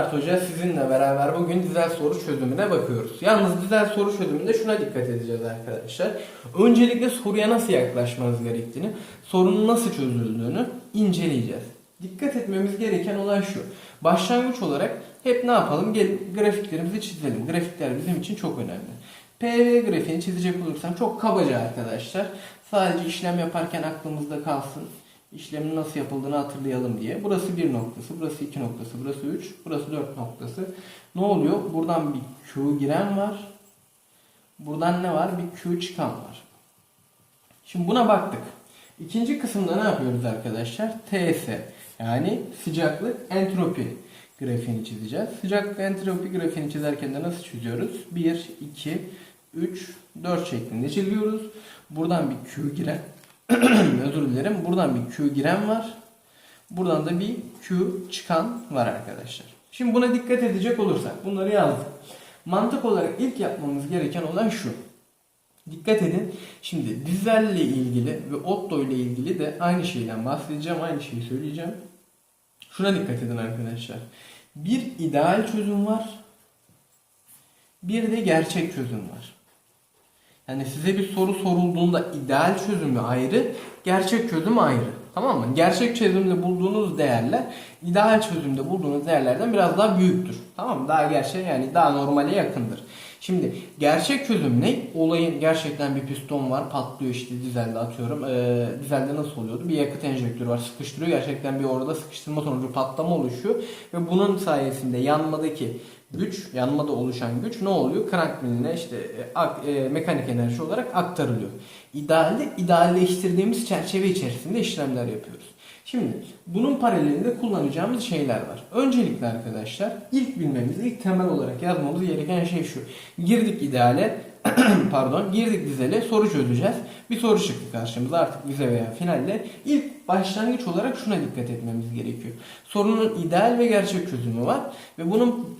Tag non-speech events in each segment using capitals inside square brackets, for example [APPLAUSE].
Mert Hoca sizinle beraber bugün dizel soru çözümüne bakıyoruz. Yalnız dizel soru çözümünde şuna dikkat edeceğiz arkadaşlar. Öncelikle soruya nasıl yaklaşmanız gerektiğini, sorunun nasıl çözüldüğünü inceleyeceğiz. Dikkat etmemiz gereken olay şu. Başlangıç olarak hep ne yapalım? Gelin grafiklerimizi çizelim. Grafikler bizim için çok önemli. PV grafiğini çizecek olursam çok kabaca arkadaşlar. Sadece işlem yaparken aklımızda kalsın. İşlemin nasıl yapıldığını hatırlayalım diye. Burası bir noktası, burası iki noktası, burası 3, burası 4 noktası. Ne oluyor? Buradan bir Q giren var. Buradan ne var? Bir Q çıkan var. Şimdi buna baktık. İkinci kısımda ne yapıyoruz arkadaşlar? TS yani sıcaklık entropi grafiğini çizeceğiz. Sıcaklık entropi grafiğini çizerken de nasıl çiziyoruz? 1, 2, 3, 4 şeklinde çiziyoruz. Buradan bir Q giren [CLEARS THROAT] özür dilerim. Buradan bir Q giren var. Buradan da bir Q çıkan var arkadaşlar. Şimdi buna dikkat edecek olursak bunları yazdık. Mantık olarak ilk yapmamız gereken olay şu. Dikkat edin. Şimdi dizelle ilgili ve Otto ile ilgili de aynı şeyden bahsedeceğim. Aynı şeyi söyleyeceğim. Şuna dikkat edin arkadaşlar. Bir ideal çözüm var. Bir de gerçek çözüm var. Yani size bir soru sorulduğunda ideal çözümü ayrı, gerçek çözümü ayrı. Tamam mı? Gerçek çözümde bulduğunuz değerler ideal çözümde bulduğunuz değerlerden biraz daha büyüktür. Tamam mı? Daha gerçek yani daha normale yakındır. Şimdi gerçek çözüm ne? Olayın gerçekten bir piston var patlıyor işte dizelde atıyorum. Ee, dizelde nasıl oluyordu? Bir yakıt enjektörü var sıkıştırıyor. Gerçekten bir orada sıkıştırma sonucu patlama oluşuyor. Ve bunun sayesinde yanmadaki güç, yanmada oluşan güç ne oluyor? Krank miline işte e, ak- e, mekanik enerji olarak aktarılıyor. İdealde idealleştirdiğimiz çerçeve içerisinde işlemler yapıyoruz. Şimdi bunun paralelinde kullanacağımız şeyler var. Öncelikle arkadaşlar ilk bilmemiz, ilk temel olarak yazmamız gereken şey şu. Girdik ideale, [CLEARS THROAT] pardon, girdik dizele soru çözeceğiz. Bir soru çıktı karşımıza artık vize veya finalle. İlk başlangıç olarak şuna dikkat etmemiz gerekiyor. Sorunun ideal ve gerçek çözümü var ve bunun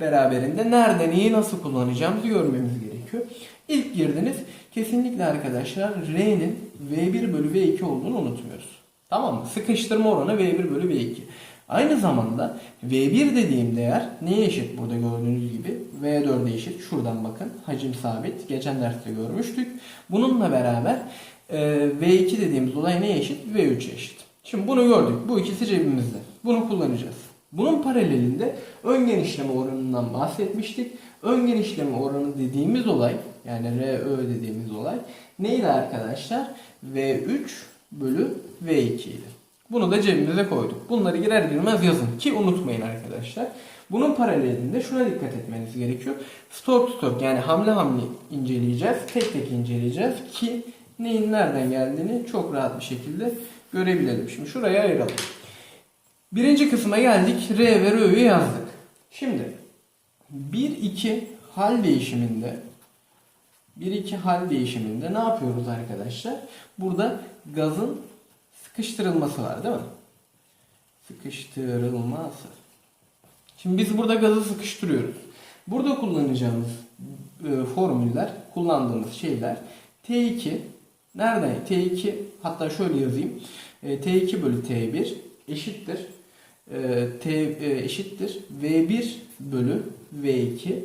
beraberinde nerede neyi nasıl kullanacağımızı görmemiz gerekiyor. İlk girdiniz kesinlikle arkadaşlar R'nin V1 bölü V2 olduğunu unutmuyoruz. Tamam mı? Sıkıştırma oranı V1 bölü V2. Aynı zamanda V1 dediğim değer neye eşit burada gördüğünüz gibi? V4'e eşit. Şuradan bakın. Hacim sabit. Geçen derste görmüştük. Bununla beraber e, V2 dediğimiz olay neye eşit? V3'e eşit. Şimdi bunu gördük. Bu ikisi cebimizde. Bunu kullanacağız. Bunun paralelinde ön genişleme oranından bahsetmiştik. Ön genişleme oranı dediğimiz olay yani RÖ dediğimiz olay neydi arkadaşlar? V3 bölü V2 idi. Bunu da cebimize koyduk. Bunları girer girmez yazın ki unutmayın arkadaşlar. Bunun paralelinde şuna dikkat etmeniz gerekiyor. Stok stok yani hamle hamle inceleyeceğiz. Tek tek inceleyeceğiz ki neyin nereden geldiğini çok rahat bir şekilde görebilelim. Şimdi şuraya ayıralım. Birinci kısma geldik. R ve R'yi yazdık. Şimdi 1-2 hal değişiminde 1-2 hal değişiminde ne yapıyoruz arkadaşlar? Burada gazın sıkıştırılması var değil mi? Sıkıştırılması. Şimdi biz burada gazı sıkıştırıyoruz. Burada kullanacağımız e, formüller, kullandığımız şeyler T2 nereden? T2 hatta şöyle yazayım. E, T2 bölü T1 eşittir. E, T e, eşittir. V1 bölü V2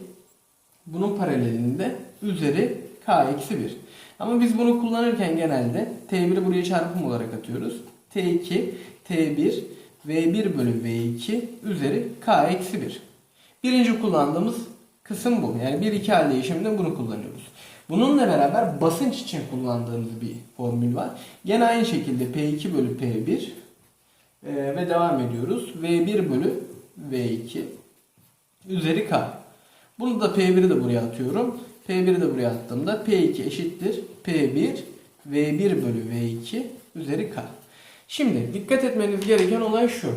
bunun paralelinde üzeri K eksi 1. Ama biz bunu kullanırken genelde T1'i buraya çarpım olarak atıyoruz. T2, T1, V1 bölü V2 üzeri K eksi 1. Birinci kullandığımız kısım bu. Yani 1-2 hal değişiminde bunu kullanıyoruz. Bununla beraber basınç için kullandığımız bir formül var. Gene aynı şekilde P2 bölü P1 ee, ve devam ediyoruz. V1 bölü V2 üzeri K. Bunu da P1'i de buraya atıyorum. P1'i de buraya attığımda P2 eşittir P1 V1 bölü V2 üzeri K. Şimdi dikkat etmeniz gereken olay şu.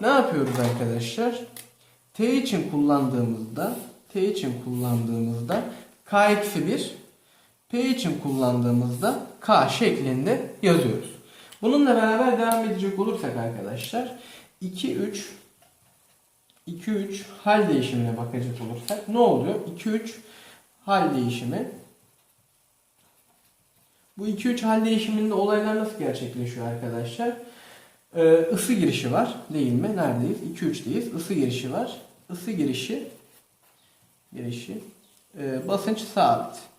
Ne yapıyoruz arkadaşlar? T için kullandığımızda T için kullandığımızda K eksi 1 P için kullandığımızda K şeklinde yazıyoruz. Bununla beraber devam edecek olursak arkadaşlar 2 3 2 3 hal değişimine bakacak olursak ne oluyor? 2 3 hal değişimi bu 2 3 hal değişiminde olaylar nasıl gerçekleşiyor arkadaşlar? Ee, ısı girişi var değil mi? Neredeyiz? 2 3'teyiz. Isı girişi var. ısı girişi girişi e, basınç sabit.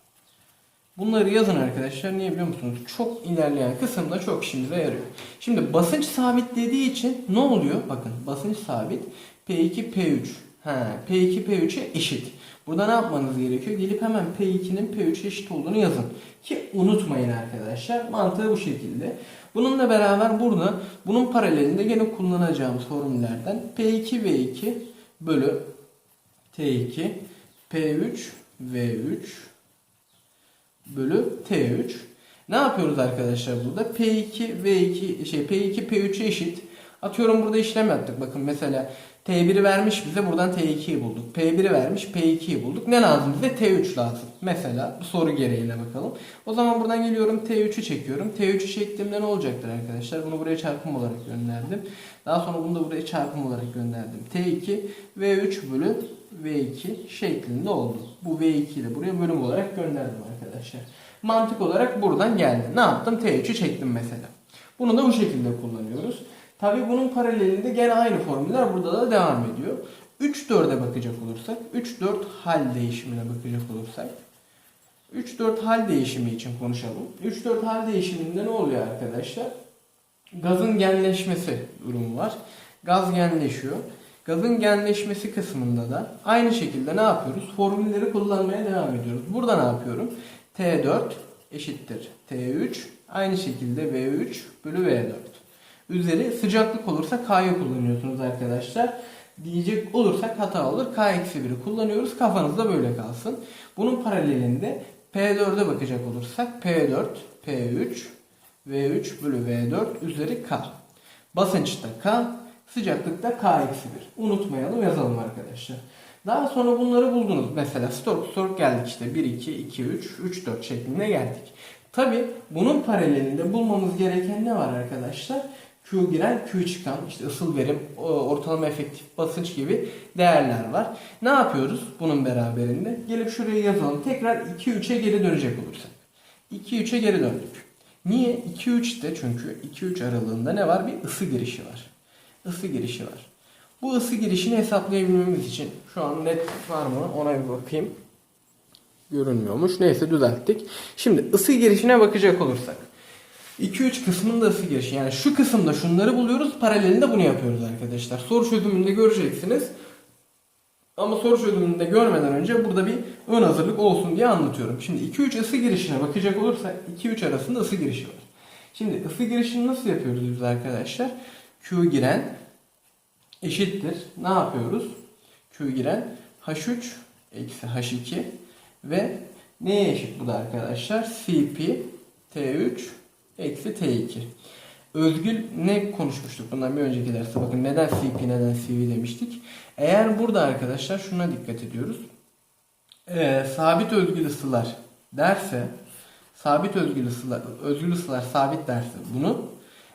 Bunları yazın arkadaşlar. Niye biliyor musunuz? Çok ilerleyen kısımda çok işimize yarıyor. Şimdi basınç sabit dediği için ne oluyor? Bakın basınç sabit. P2 P3. Ha, P2 P3'e eşit. Burada ne yapmanız gerekiyor? Gelip hemen P2'nin P3'e eşit olduğunu yazın. Ki unutmayın arkadaşlar. Mantığı bu şekilde. Bununla beraber burada bunun paralelinde gene kullanacağımız formüllerden P2 V2 bölü T2 P3 V3 bölü T3. Ne yapıyoruz arkadaşlar burada? P2 V2 şey P2 P3'e eşit. Atıyorum burada işlem yaptık. Bakın mesela T1'i vermiş bize buradan T2'yi bulduk. P1'i vermiş P2'yi bulduk. Ne lazım bize? T3 lazım. Mesela bu soru gereğine bakalım. O zaman buradan geliyorum T3'ü çekiyorum. T3'ü çektiğimde ne olacaktır arkadaşlar? Bunu buraya çarpım olarak gönderdim. Daha sonra bunu da buraya çarpım olarak gönderdim. T2 V3 bölü V2 şeklinde oldu. Bu V2'yi de buraya bölüm olarak gönderdim arkadaşlar. Mantık olarak buradan geldi. Ne yaptım? T3'ü çektim mesela. Bunu da bu şekilde kullanıyoruz. Tabi bunun paralelinde gene aynı formüller burada da devam ediyor. 3-4'e bakacak olursak, 3-4 hal değişimine bakacak olursak, 3-4 hal değişimi için konuşalım. 3-4 hal değişiminde ne oluyor arkadaşlar? Gazın genleşmesi durumu var. Gaz genleşiyor. Gazın genleşmesi kısmında da aynı şekilde ne yapıyoruz? Formülleri kullanmaya devam ediyoruz. Burada ne yapıyorum? T4 eşittir T3. Aynı şekilde V3 bölü V4. Üzeri sıcaklık olursa K'yı kullanıyorsunuz arkadaşlar. Diyecek olursak hata olur. K-1'i kullanıyoruz. Kafanızda böyle kalsın. Bunun paralelinde P4'e bakacak olursak P4, P3, V3 bölü V4 üzeri K. Basınçta K, sıcaklıkta K-1. Unutmayalım yazalım arkadaşlar. Daha sonra bunları buldunuz. Mesela stork stork geldik işte 1, 2, 2, 3, 3, 4 şeklinde geldik. Tabi bunun paralelinde bulmamız gereken ne var arkadaşlar? Q giren, Q çıkan, işte ısıl verim, ortalama efektif basınç gibi değerler var. Ne yapıyoruz bunun beraberinde? Gelip şuraya yazalım. Tekrar 2-3'e geri dönecek olursak. 2-3'e geri döndük. Niye? 2-3'te çünkü 2-3 aralığında ne var? Bir ısı girişi var. Isı girişi var. Bu ısı girişini hesaplayabilmemiz için şu an net var mı ona bir bakayım. Görünmüyormuş. Neyse düzelttik. Şimdi ısı girişine bakacak olursak. 2-3 kısmında ısı girişi. Yani şu kısımda şunları buluyoruz. Paralelinde bunu yapıyoruz arkadaşlar. Soru çözümünde göreceksiniz. Ama soru çözümünde görmeden önce burada bir ön hazırlık olsun diye anlatıyorum. Şimdi 2-3 ısı girişine bakacak olursak 2-3 arasında ısı girişi var. Şimdi ısı girişini nasıl yapıyoruz biz arkadaşlar? Q giren eşittir. Ne yapıyoruz? Q giren H3 eksi H2 ve neye eşit bu da arkadaşlar? CP T3 eksi T2. Özgül ne konuşmuştuk bundan bir önceki derste? Bakın neden CP neden CV demiştik. Eğer burada arkadaşlar şuna dikkat ediyoruz. Ee, sabit özgül ısılar derse sabit özgül ısılar, özgül ısılar sabit derse bunu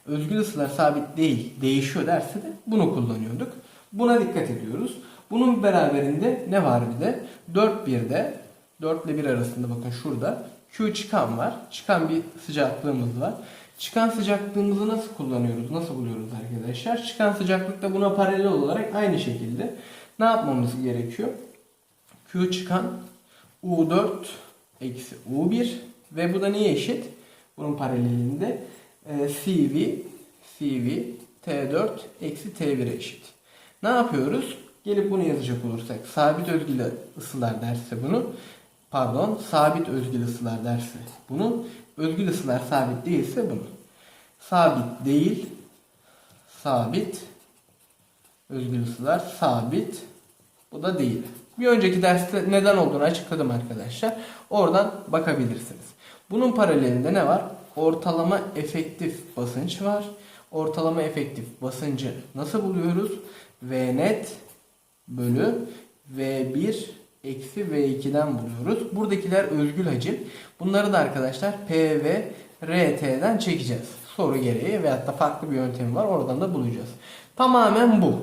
özgül ısılar sabit değil değişiyor derse de bunu kullanıyorduk. Buna dikkat ediyoruz. Bunun beraberinde ne var bir de? 4 1'de 4 ile 1 arasında bakın şurada Q çıkan var. Çıkan bir sıcaklığımız var. Çıkan sıcaklığımızı nasıl kullanıyoruz? Nasıl buluyoruz arkadaşlar? Çıkan sıcaklıkta buna paralel olarak aynı şekilde ne yapmamız gerekiyor? Q çıkan U4 eksi U1 ve bu da neye eşit? Bunun paralelinde e, CV CV T4 eksi T1'e eşit. Ne yapıyoruz? Gelip bunu yazacak olursak sabit özgül ısılar derse bunu pardon sabit özgül ısılar derse bunu özgül ısılar sabit değilse bunu sabit değil sabit özgül ısılar sabit bu da değil. Bir önceki derste neden olduğunu açıkladım arkadaşlar. Oradan bakabilirsiniz. Bunun paralelinde ne var? Ortalama efektif basınç var. Ortalama efektif basıncı nasıl buluyoruz? V net bölü V1 eksi V2'den buluyoruz. Buradakiler özgül hacim. Bunları da arkadaşlar P ve RT'den çekeceğiz. Soru gereği veyahut da farklı bir yöntemi var. Oradan da bulacağız. Tamamen bu.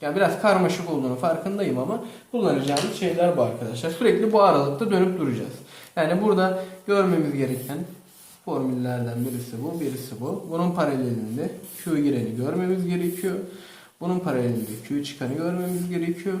Yani biraz karmaşık olduğunu farkındayım ama kullanacağımız şeyler bu arkadaşlar. Sürekli bu aralıkta dönüp duracağız. Yani burada görmemiz gereken formüllerden birisi bu, birisi bu. Bunun paralelinde Q gireni görmemiz gerekiyor. Bunun paralelinde Q çıkanı görmemiz gerekiyor.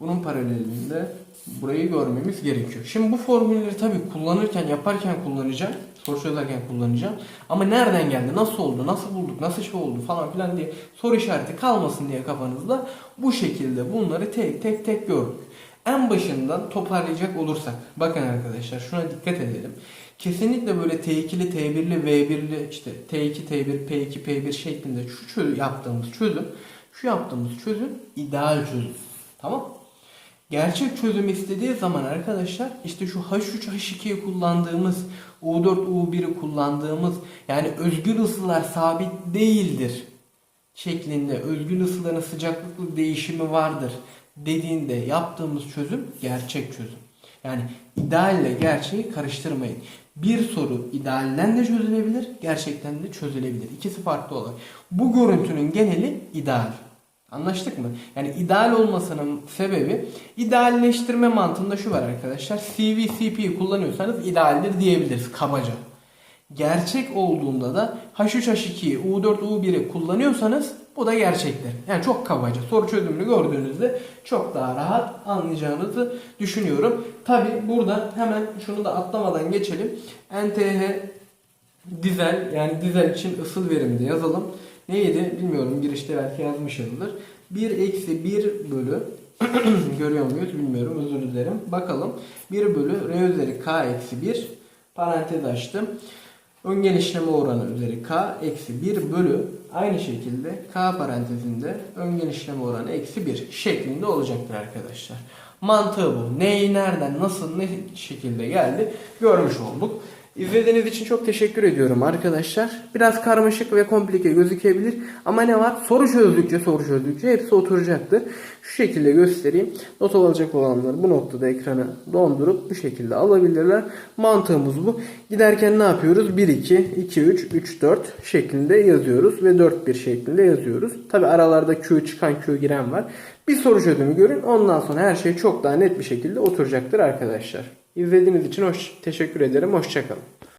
Bunun paralelinde burayı görmemiz gerekiyor. Şimdi bu formülleri tabii kullanırken, yaparken kullanacağım. Soru çözerken kullanacağım. Ama nereden geldi, nasıl oldu, nasıl bulduk, nasıl şey oldu falan filan diye soru işareti kalmasın diye kafanızda bu şekilde bunları tek tek tek gördük. En başından toparlayacak olursak, bakın arkadaşlar şuna dikkat edelim. Kesinlikle böyle T2'li, T1'li, V1'li, işte T2, T1, P2, P1 şeklinde şu çözüm, yaptığımız çözüm, şu yaptığımız çözüm ideal çözüm. Tamam Gerçek çözüm istediği zaman arkadaşlar işte şu H3, H2'yi kullandığımız, U4, U1'i kullandığımız yani özgür ısılar sabit değildir şeklinde özgün ısıların sıcaklıklı değişimi vardır dediğinde yaptığımız çözüm gerçek çözüm. Yani idealle gerçeği karıştırmayın. Bir soru idealden de çözülebilir, gerçekten de çözülebilir. İkisi farklı olay. Bu görüntünün geneli ideal. Anlaştık mı? Yani ideal olmasının sebebi idealleştirme mantığında şu var arkadaşlar. CV, CP'yi kullanıyorsanız idealdir diyebiliriz kabaca. Gerçek olduğunda da H3H2'yi, U4, U1'i kullanıyorsanız bu da gerçektir. Yani çok kabaca soru çözümünü gördüğünüzde çok daha rahat anlayacağınızı düşünüyorum. Tabi burada hemen şunu da atlamadan geçelim. NTH dizel yani dizel için ısıl verimi de yazalım. Neydi bilmiyorum girişte belki yazmışımdır. 1 eksi 1 bölü [CLEARS THROAT] görüyor muyuz bilmiyorum özür dilerim. Bakalım 1 bölü R üzeri K eksi 1 parantez açtım. Ön genişleme oranı üzeri K eksi 1 bölü aynı şekilde K parantezinde ön genişleme oranı eksi 1 şeklinde olacaktır arkadaşlar. Mantığı bu. Neyi, nereden, nasıl, ne şekilde geldi görmüş olduk. İzlediğiniz için çok teşekkür ediyorum arkadaşlar. Biraz karmaşık ve komplike gözükebilir ama ne var? Soru çözdükçe soru çözdükçe hepsi oturacaktır. Şu şekilde göstereyim. Not alacak olanlar bu noktada ekranı dondurup bu şekilde alabilirler. Mantığımız bu. Giderken ne yapıyoruz? 1 2 2 3 3 4 şeklinde yazıyoruz ve 4 1 şeklinde yazıyoruz. Tabi aralarda Q çıkan Q giren var. Bir soru çözümü görün. Ondan sonra her şey çok daha net bir şekilde oturacaktır arkadaşlar. İzlediğiniz için hoş teşekkür ederim. Hoşçakalın.